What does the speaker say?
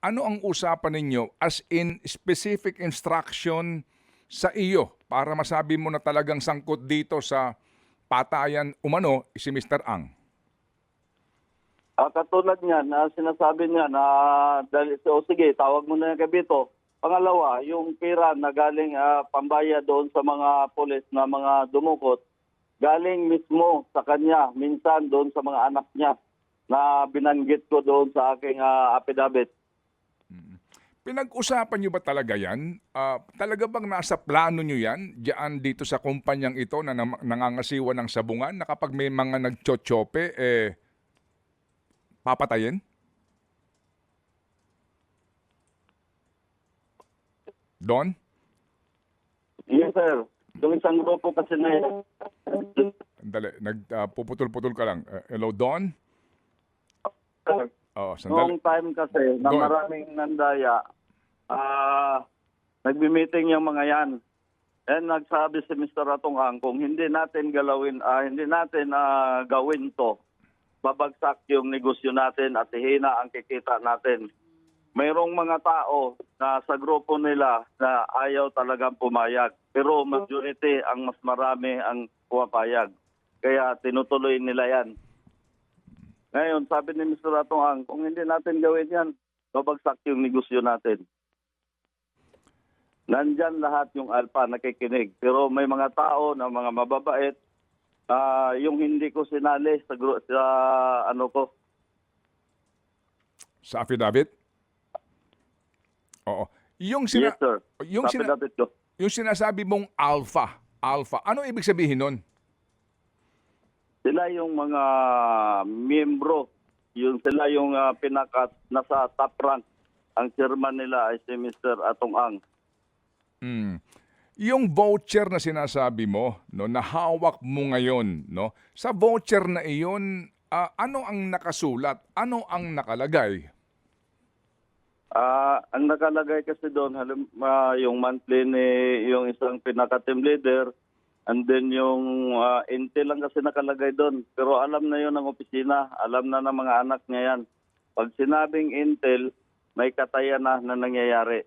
ano ang usapan ninyo as in specific instruction sa iyo para masabi mo na talagang sangkot dito sa patayan umano si Mr. Ang? Ah, katulad niyan, na sinasabi niya na dahil, so, sige, tawag mo na yung kabito. Pangalawa, yung pera na galing ah, pambaya doon sa mga polis na mga dumukot, galing mismo sa kanya, minsan doon sa mga anak niya na binanggit ko doon sa aking ah, affidavit. Pinag-usapan nyo ba talaga yan? Ah, talaga bang nasa plano nyo yan? Diyan dito sa kumpanyang ito na nangangasiwa ng sabungan na kapag may mga nagchochope, eh, papatayin? Don? Yes, sir. Yung isang grupo kasi na Dali, nagpuputol-putol ka lang. Eh, hello, Don? sir, Oh, sandali. Noong time kasi na Go maraming nandaya, ah nagbi-meeting yung mga yan. And nagsabi si Mr. Atongang kung hindi natin galawin, ah, hindi natin ah, gawin to, babagsak yung negosyo natin at hihina ang kikita natin. Mayroong mga tao na sa grupo nila na ayaw talagang pumayag. Pero majority, ang mas marami ang pumapayag. Kaya tinutuloy nila yan. Ngayon, sabi ni Mr. Atoang, kung hindi natin gawin yan, babagsak yung negosyo natin. Nandyan lahat yung alpha nakikinig. Pero may mga tao na mga mababait, ah, yung hindi ko sinali sa, sa ano ko, Sa affidavit? Oo. Yung, sina- yes sir, yung, sina- ko. yung sinasabi mong alpha, alpha, ano ibig sabihin nun? Sila yung mga miyembro, yung sila yung ah, pinaka nasa top rank. Ang chairman nila ay si Mr. Atong Ang. Hmm. Yung voucher na sinasabi mo, no, na hawak mo ngayon, no, sa voucher na iyon, ah, ano ang nakasulat? Ano ang nakalagay? Ah, ang nakalagay kasi doon halim ah, yung monthly ni yung isang pinaka team leader and then yung ah, intel lang kasi nakalagay doon. Pero alam na yon ng opisina, alam na ng mga anak niya yan. Pag sinabing intel, may katayan na na nangyayari.